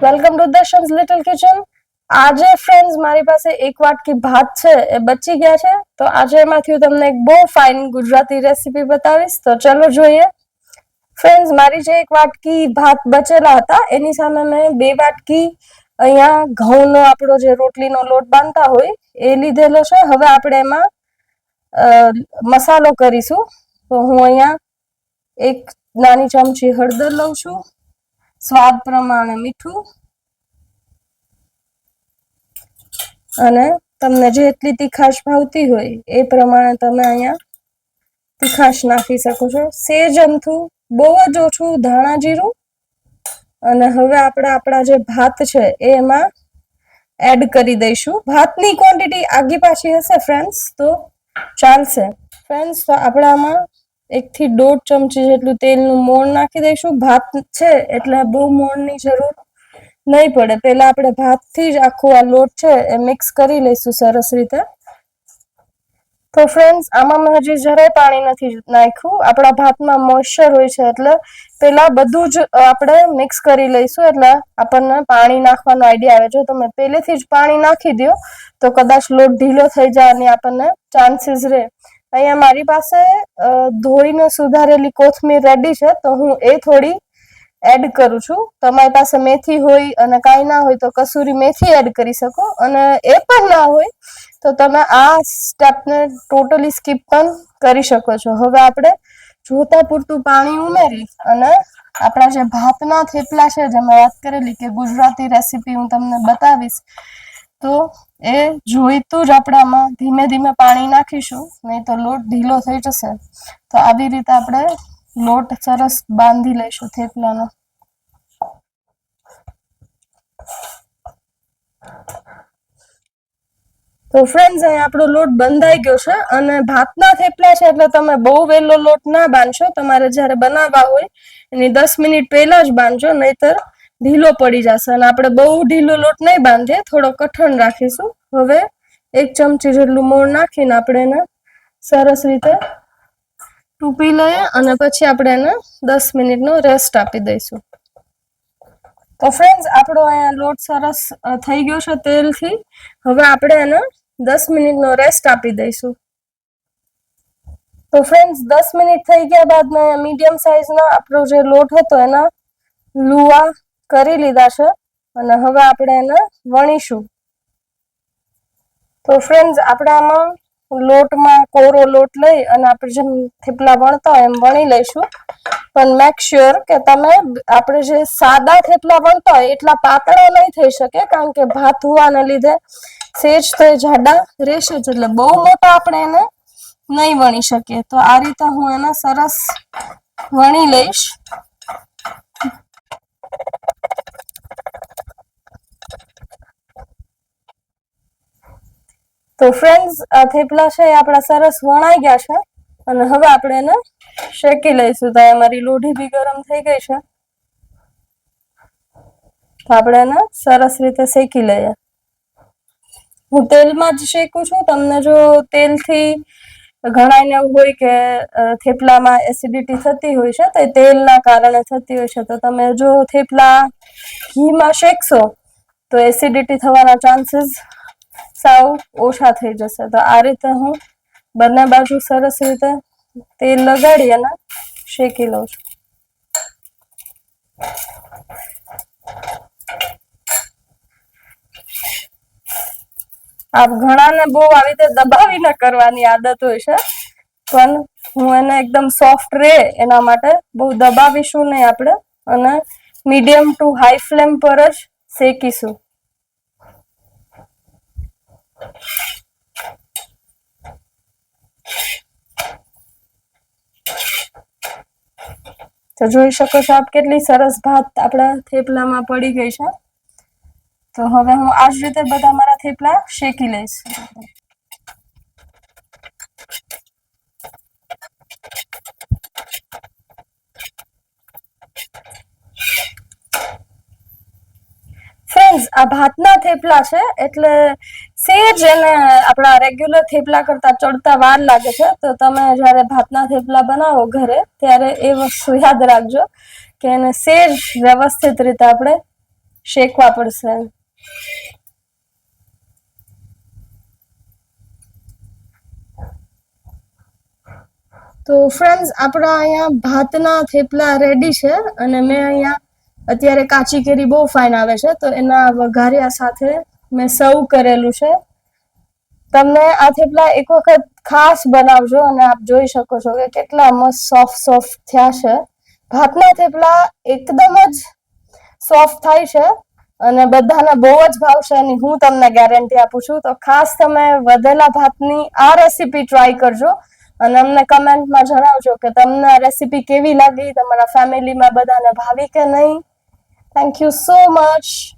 Welcome to Darshan's little kitchen આજે friends મારી પાસે એક વાટકી ભાત છે, એ બચી ગયા છે. તો આજે એમાંથી હું તમને એક બહુ ફાઇન ગુજરાતી રેસીપી બતાવીશ. તો ચલો જોઈએ. ફ્રેન્ડ્સ મારી જે એક વાટકી ભાત બચેલા હતા, એની સામે મેં બે વાટકી અહીંયા ઘઉંનો આપણો જે રોટલીનો લોટ બાંધતા હોય, એ લીધેલો છે. હવે આપણે એમાં મસાલો કરીશું. તો હું અહીંયા એક નાની ચમચી હળદર લઉં છું, સ્વાદ પ્રમાણે મીઠું, અને તમને જેટલી તીખાશ ભાવતી હોય એ પ્રમાણે તમે અહીંયા તીખાશ નાખી શકો છો. સેજ અમથું બહુ જ ઓછું ધાણા જીરું, અને હવે આપણે આપણા જે ભાત છે એમાં એડ કરી દઈશું. ભાતની ક્વોન્ટિટી આગી પાછી હશે ફ્રેન્ડ્સ તો ચાલશે. ફ્રેન્ડ્સ તો આપણે આમાં એકથી દોઢ ચમચી જેટલું તેલનું મોણ નાખી દઈશું. ભાત છે એટલે બહુ મોણની જરૂર નહીં પડે. પહેલા આપણે ભાતથી જ આખું આ લોટ છે એ મિક્સ કરી લઈશું સરસ રીતે. તો ફ્રેન્ડ્સ આમાં મેં હજી જરાય પાણી નથી નાખ્યું. આપણા ભાતમાં મોઇશ્ચર હોય છે એટલે પહેલાં બધું જ આપણે મિક્સ કરી લઈશું એટલે આપણને પાણી નાખવાનો આઈડિયા આવે. જો તમે પહેલેથી જ પાણી નાખી દો તો કદાચ લોટ ઢીલો થઈ જાય અને આપણને ચાન્સીસ રહે. અહીંયા મારી પાસે અ, ધોઈને સુધારેલી કોથમીર રેડી છે તો હું એ થોડી એડ કરું છું. તમારી પાસે મેથી હોય અને કાંઈ ના હોય તો કસૂરી મેથી એડ કરી શકો. અને એ પણ ના હોય તો તમે આ સ્ટેપને ટોટલી સ્કીપ પણ કરી શકો છો. હવે આપણે જોતા પૂરતું પાણી ઉમેરી અને આપણા જે ભાતના થેપલા છે જે મેં વાત કરેલી કે ગુજરાતી રેસીપી હું તમને બતાવીશ તો એ જોઈતું આપણે ધીમે ધીમે પાણી નાખીશું, નહીં તો લોટ ઢીલો થઈ જશે. તો આવી રીતે આપણે લોટ સરસ બાંધી લઈશું થેપલાનો. તો ફ્રેન્ડ્સ અહીં આપણો લોટ બંધાઈ ગયો છે અને ભાતના થેપલા છે, એટલે તમે બહુ વહેલો લોટ ના બાંધશો. તમારે જ્યારે બનાવવા હોય એની દસ મિનિટ પહેલા જ બાંધજો, નહીતર ઢીલો પડી જશે અને આપણે બહુ ઢીલો લોટ નહીં બાંધીએ, થોડો કઠણ રાખીશું. હવે એક ચમચી જેટલું મોણ નાખીને આપણે એને સરસ રીતે ટૂપી લઈએ અને પછી આપણે એને દસ મિનિટનો રેસ્ટ આપી દઈશું. તો ફ્રેન્ડ્સ આપણો અહીંયા લોટ સરસ થઈ ગયો છે તેલથી. હવે આપણે એને દસ મિનિટનો રેસ્ટ આપી દઈશું. તો ફ્રેન્ડ્સ દસ મિનિટ થઈ ગયા બાદ મેં મીડિયમ સાઇઝના આપણો જે લોટ હતો એના લુવા કરી લીધા છે અને હવે આપણે એને વણીશું. તો ફ્રેન્ડ્સ આપણે આમાં લોટમાં કોરો લોટ લઈ અને આપણે જેમ થેપલા વણતા હોય એમ વણી લઈશું. પણ મેક શ્યોર કે તમે આપણે જે સાદા થેપલા વણતા હોય એટલા પાતળા નહીં થઈ શકે, કારણ કે ભાત હોવાને લીધે સેજ તો જાડા રહેશે જ, એટલે બહુ મોટા આપણે એને નહીં વણી શકીએ. તો આ રીતે હું એને સરસ વણી લઈશ. તો ફ્રેન્ડ્સ આ થેપલા છે એ આપણા સરસ વણાઈ ગયા છે અને હવે આપણે એને શેકી લઈશું. તો અમારી લોઢી બી ગરમ થઈ ગઈ છે. તો આપણે એને સરસ રીતે શેકી લઈએ. હું તેલમાં જ શેકું છું. તમને જો તેલથી ઘણાને એવું હોય કે થેપલામાં એસિડિટી થતી હોય છે, તો એ તેલના કારણે થતી હોય છે. તો તમે જો થેપલા ઘીમાં શેકશો, તો એસિડિટી થવાના ચાન્સીસ સાવ ઓછા થઈ જશે. તો આ રીતે હું બંને બાજુ સરસ રીતે તેલ લગાડી અને શેકી લઉં છું. આપ ઘણાને બહુ આવી રીતે દબાવીને કરવાની આદત હોય છે, પણ હું એને એકદમ સોફ્ટ રહે એના માટે બહુ દબાવીશું નહીં આપણે અને મીડિયમ ટુ હાઈ ફ્લેમ પર જ શેકીશું. તો જોઈ શકો છો આપ કેટલી સરસ ભાત આપણા થેપલામાં પડી ગઈ છે. તો હવે હું આ જ રીતે બધા મારા થેપલા શેકી લઈશ. ફ્રેન્ડ્સ આ ભાતના થેપલા છે, એટલે સેજ એને આપણા રેગ્યુલર થેપલા કરતા ચડતા વાર લાગે છે. તો તમે જ્યારે ભાતના થેપલા બનાવો ઘરે, ત્યારે એ વસ્તુ યાદ રાખજો કે એને સેજ વ્યવસ્થિત રીતે આપણે શેકવા પડશે. તો ફ્રેન્ડ્સ આપણા અહીંયા ભાતના થેપલા રેડી છે અને મેં અહીંયા અત્યારે કાચી કેરી બહુ ફાઇન આવે છે, તો એના વઘાર્યા સાથે મેં સર્વ કરેલું છે. તમને આ થેપલા એક વખત ખાસ બનાવજો અને આપ જોઈ શકો છો કે કેટલા મસ્ત સોફ્ટ સોફ્ટ થયા છે. ભાતના થેપલા એકદમ જ સોફ્ટ થાય છે અને બધાને બહુ જ ભાવશે એની હું તમને ગેરંટી આપું છું. તો ખાસ તમે વધેલા ભાતની આ રેસીપી ટ્રાય કરજો અને અમને કમેન્ટમાં જણાવજો કે તમને આ રેસીપી કેવી લાગી, તમારા ફેમિલીમાં બધાને ભાવી કે નહીં. Thank you so much.